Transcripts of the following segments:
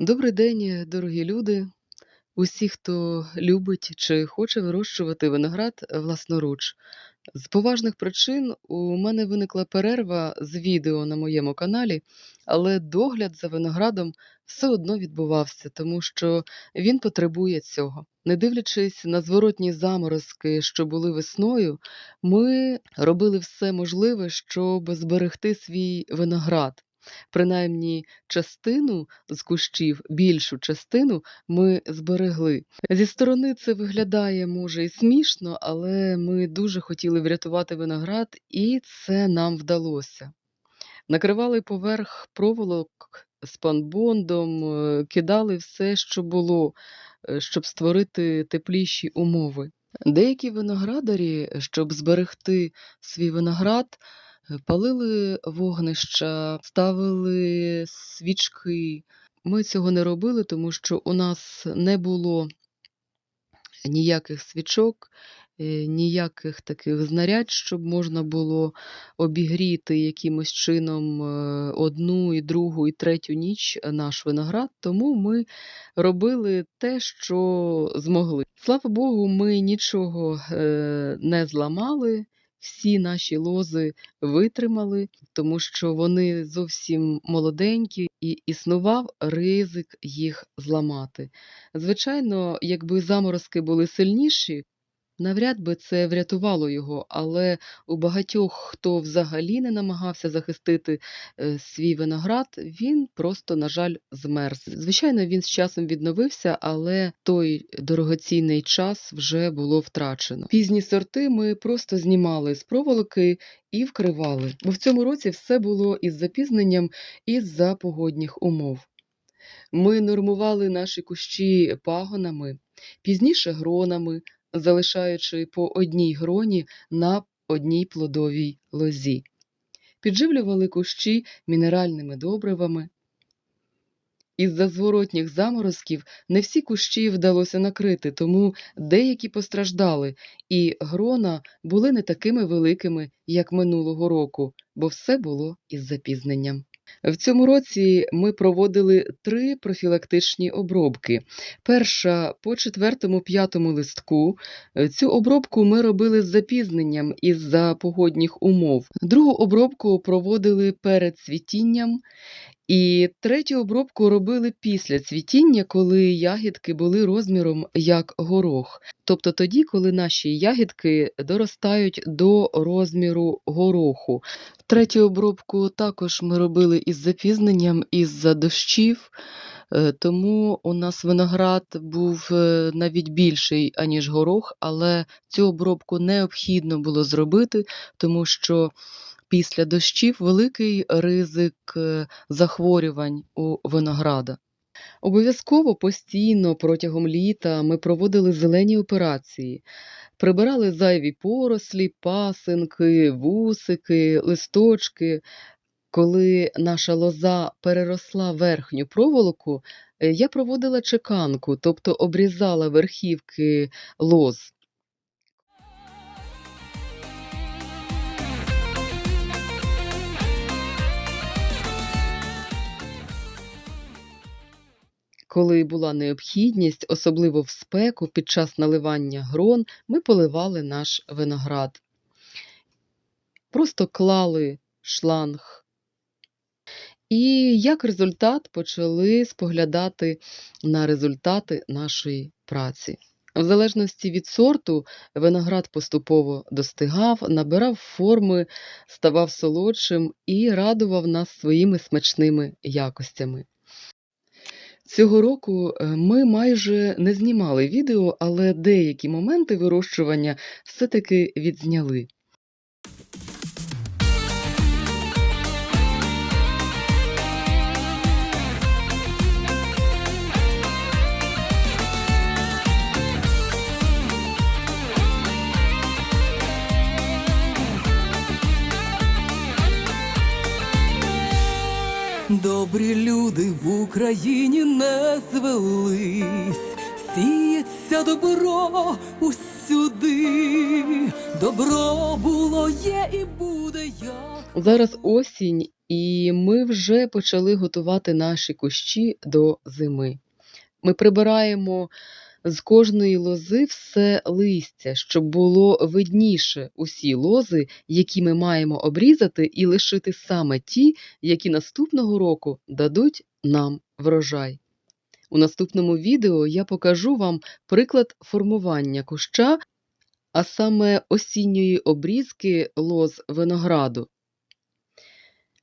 Добрий день, дорогі люди, усі, хто любить чи хоче вирощувати виноград власноруч. З поважних причин у мене виникла перерва з відео на моєму каналі, але догляд за виноградом все одно відбувався, тому що він потребує цього. Не дивлячись на зворотні заморозки, що були весною, ми робили все можливе, щоб зберегти свій виноград. Принаймні частину з кущів, більшу частину ми зберегли. Зі сторони це виглядає, може, і смішно, але ми дуже хотіли врятувати виноград, і це нам вдалося. Накривали поверх проволок спанбондом, е, кидали все, що було, е, щоб створити тепліші умови. Деякі виноградарі, щоб зберегти свій виноград, е, палили вогнища, ставили свічки. Ми цього не робили, тому що у нас не було ніяких свічок, е, ніяких таких знарядь, щоб можна було обігріти якимось чином е, одну, і другу, і третю ніч наш виноград. Тому ми робили те, що змогли. Слава Богу, ми нічого е, не зламали. Всі наші лози витримали, тому що вони зовсім молоденькі, і існував ризик їх зламати. Звичайно, якби заморозки були сильніші, навряд би це врятувало його, але у багатьох, хто взагалі не намагався захистити е, свій виноград, він просто, на жаль, змерз. Звичайно, він з часом відновився, але той дорогоцінний час вже було втрачено. Пізні сорти ми просто знімали з проволоки і вкривали, бо в цьому році все було із запізненням із-за погодних умов. Ми нормували наші кущі пагонами, пізніше гронами, залишаючи по одній гроні на одній плодовій лозі. Підживлювали кущі мінеральними добривами. Із-за зворотніх заморозків не всі кущі вдалося накрити, тому деякі постраждали, і грона були не такими великими, як минулого року, бо все було із запізненням. В цьому році ми проводили три профілактичні обробки. Перша по четвертому-п'ятому листку. Цю обробку ми робили з запізненням із-за погодних умов. Другу обробку проводили перед цвітінням. І третю обробку робили після цвітіння, коли ягідки були розміром як горох. Тобто тоді, коли наші ягідки доростають до розміру гороху. Третю обробку також ми робили із запізненням із-за дощів, е, тому у нас виноград був е, навіть більший, аніж горох, але цю обробку необхідно було зробити, тому що після дощів великий ризик е, захворювань у винограда. Обов'язково постійно протягом літа ми проводили зелені операції, прибирали зайві порослі, пасинки, вусики, листочки. Коли наша лоза переросла верхню проволоку, е, я проводила чеканку, тобто обрізала верхівки лоз. Коли була необхідність, особливо в спеку, під час наливання грон, ми поливали наш виноград. Просто клали шланг. І як результат почали споглядати на результати нашої праці. В залежності від сорту, виноград поступово достигав, набирав форми, ставав солодшим і радував нас своїми смачними якостями. Цього року е, ми майже не знімали відео, але деякі моменти вирощування все-таки відзняли. Добрі люди в Україні не звелись, сіється добро усюди, добро було, є і буде як. Зараз осінь, і ми вже почали готувати наші кущі до зими. Ми прибираємо з кожної лози все листя, щоб було видніше усі лози, які ми маємо обрізати, і лишити саме ті, які наступного року дадуть нам врожай. У наступному відео я покажу вам приклад формування куща, а саме осінньої обрізки лоз винограду.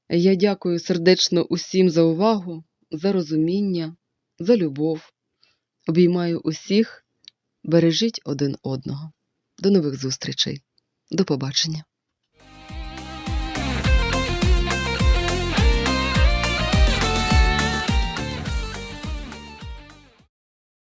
Я дякую сердечно усім за увагу, за розуміння, за любов. Обіймаю усіх, бережіть один одного. До нових зустрічей. До побачення.